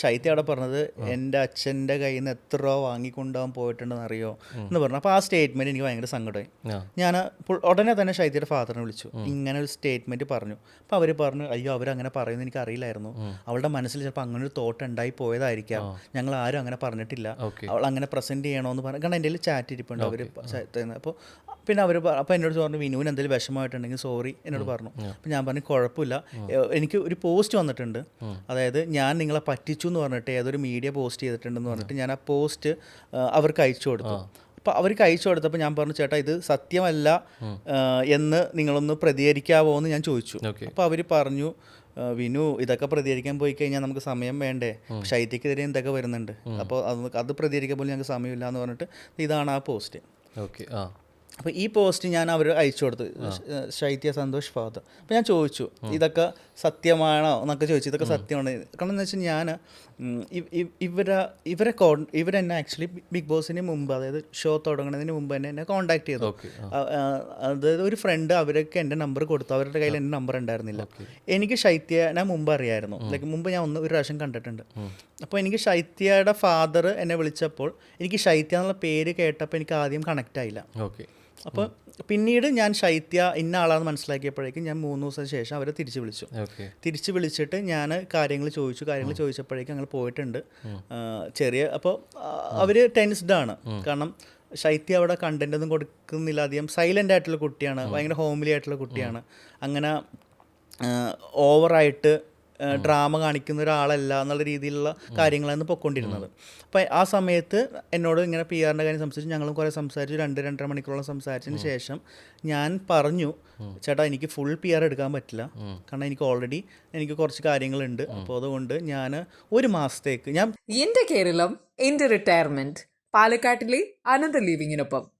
ശൈത്യ അവിടെ പറഞ്ഞത് എന്റെ അച്ഛന്റെ കയ്യിൽ നിന്ന് എത്ര രൂപ വാങ്ങിക്കൊണ്ടുപോകാൻ പോയിട്ടുണ്ടെന്ന് അറിയോ എന്ന് പറഞ്ഞു. അപ്പോൾ ആ സ്റ്റേറ്റ്മെന്റ് എനിക്ക് ഭയങ്കര സങ്കടമായി. ഞാൻ ഉടനെ തന്നെ ശൈത്യയുടെ ഫാദറിനെ വിളിച്ചു. ഇങ്ങനെ ഒരു സ്റ്റേറ്റ്മെന്റ് പറഞ്ഞു. അപ്പോൾ അവർ പറഞ്ഞു അയ്യോ അവരങ്ങനെ പറയുന്നത് എനിക്ക് അറിയില്ലായിരുന്നു. അവളുടെ മനസ്സിൽ ചിലപ്പോൾ അങ്ങനെ ഒരു തോട്ട് ഉണ്ടായി പോയതായിരിക്കാം. ഞങ്ങൾ ആരും അങ്ങനെ പറഞ്ഞിട്ടില്ല. അവൾ അങ്ങനെ പ്രസന്റ് ചെയ്യണമെന്ന് പറഞ്ഞു. കാരണം എന്റെ ചാറ്റ് ഇരിപ്പുണ്ട് അവർ അപ്പോൾ പിന്നെ അവർ അപ്പോൾ എന്നോട് പറഞ്ഞു വിനുവിന് എന്തെങ്കിലും വിഷമമായിട്ടുണ്ടെങ്കിൽ സോറി എന്നോട് പറഞ്ഞു. അപ്പോൾ ഞാൻ പറഞ്ഞു കുഴപ്പമില്ല. എനിക്ക് ഒരു പോസ്റ്റ് വന്നിട്ടുണ്ട്. അതായത് ഞാൻ നിങ്ങളെ പറ്റിച്ചു എന്ന് പറഞ്ഞിട്ട് ഏതൊരു മീഡിയ പോസ്റ്റ് ചെയ്തിട്ടുണ്ടെന്ന് പറഞ്ഞിട്ട് ഞാൻ ആ പോസ്റ്റ് അവർക്ക് അയച്ചു കൊടുത്തു. അപ്പോൾ അവർക്ക് അയച്ചു കൊടുത്തപ്പോൾ ഞാൻ പറഞ്ഞു ചേട്ടാ ഇത് സത്യമല്ല എന്ന് നിങ്ങളൊന്ന് പ്രതികരിക്കാവോ എന്ന് ഞാൻ ചോദിച്ചു. അപ്പോൾ അവർ പറഞ്ഞു വിനു ഇതൊക്കെ പ്രതികരിക്കാൻ പോയി കഴിഞ്ഞാൽ നമുക്ക് സമയം വേണ്ടേ? ശൈത്യക്കെതിരെ എന്തൊക്കെ വരുന്നുണ്ട്? അപ്പോൾ അത് അത് പ്രതികരിക്കാൻ പോലും ഞങ്ങൾക്ക് സമയമില്ല എന്ന് പറഞ്ഞിട്ട് ഇതാണ് ആ പോസ്റ്റ് ഓക്കെ ആ. അപ്പോൾ ഈ പോസ്റ്റ് ഞാൻ അവർ അയച്ചു കൊടുത്തു. ശൈത്യ സന്തോഷ് ഫാദർ. അപ്പോൾ ഞാൻ ചോദിച്ചു ഇതൊക്കെ സത്യമാണോ? എന്നൊക്കെ ചോദിച്ചു. ഇതൊക്കെ സത്യമാണോ? കാരണം എന്ന് വെച്ചാൽ ഞാൻ ഇവരെ ഇവരെ കോൺ ഇവരെന്നെ ആക്ച്വലി ബിഗ് ബോസിന് മുമ്പ് അതായത് ഷോ തുടങ്ങുന്നതിന് മുമ്പ് തന്നെ എന്നെ കോൺടാക്ട് ചെയ്തു. അതായത് ഒരു ഫ്രണ്ട് അവരൊക്കെ എന്റെ നമ്പർ കൊടുത്തു. അവരുടെ കയ്യിൽ എന്റെ നമ്പർ ഉണ്ടായിരുന്നില്ല. എനിക്ക് ശൈത്യനെ മുമ്പ് അറിയായിരുന്നു. ലൈക്ക് മുമ്പ് ഞാൻ ഒന്ന് ഒരു പ്രാവശ്യം കണ്ടിട്ടുണ്ട്. അപ്പോൾ എനിക്ക് ശൈത്യയുടെ ഫാദർ എന്നെ വിളിച്ചപ്പോൾ എനിക്ക് ശൈത്യ എന്നുള്ള പേര് കേട്ടപ്പോൾ എനിക്ക് ആദ്യം കണക്റ്റ് ആയില്ല. ഓക്കെ അപ്പോൾ പിന്നീട് ഞാൻ ശൈത്യ ഇന്ന ആളാണെന്ന് മനസ്സിലാക്കിയപ്പോഴേക്കും ഞാൻ മൂന്ന് ദിവസത്തിന് ശേഷം അവരെ തിരിച്ചു വിളിച്ചു. തിരിച്ചു വിളിച്ചിട്ട് ഞാൻ കാര്യങ്ങൾ ചോദിച്ചു. കാര്യങ്ങൾ ചോദിച്ചപ്പോഴേക്കും ഞങ്ങൾ പോയിട്ടുണ്ട്. ചെറിയ അപ്പോൾ അവർ ടെൻസ്ഡ് ആണ്. കാരണം ശൈത്യ അവിടെ കണ്ടന്റ് ഒന്നും കൊടുക്കുന്നില്ല. അധികം സൈലന്റ് ആയിട്ടുള്ള കുട്ടിയാണ്. ഭയങ്കര ഹോംലി ആയിട്ടുള്ള കുട്ടിയാണ്. അങ്ങനെ ഓവറായിട്ട് ഡ്രാമ കാണിക്കുന്ന ഒരാളല്ല എന്നുള്ള രീതിയിലുള്ള കാര്യങ്ങളാണ് പൊയ്ക്കൊണ്ടിരുന്നത്. അപ്പം ആ സമയത്ത് എന്നോട് ഇങ്ങനെ പി ആറിന്റെ കാര്യം സംസാരിച്ചു ഞങ്ങളും കുറേ സംസാരിച്ചു രണ്ട് രണ്ടര മണിക്കൂറോളം സംസാരിച്ചതിന് ശേഷം ഞാൻ പറഞ്ഞു ചേട്ടാ എനിക്ക് ഫുൾ പി ആർ എടുക്കാൻ പറ്റില്ല. കാരണം എനിക്ക് ഓൾറെഡി എനിക്ക് കുറച്ച് കാര്യങ്ങളുണ്ട്. അപ്പോൾ അതുകൊണ്ട് ഞാൻ ഒരു മാസത്തേക്ക് ഞാൻ എന്റെ കേരളം എന്റെ റിട്ടയർമെന്റ് പാലക്കാട്ടിലെ അനന്ത ലിവിങ്ങിനൊപ്പം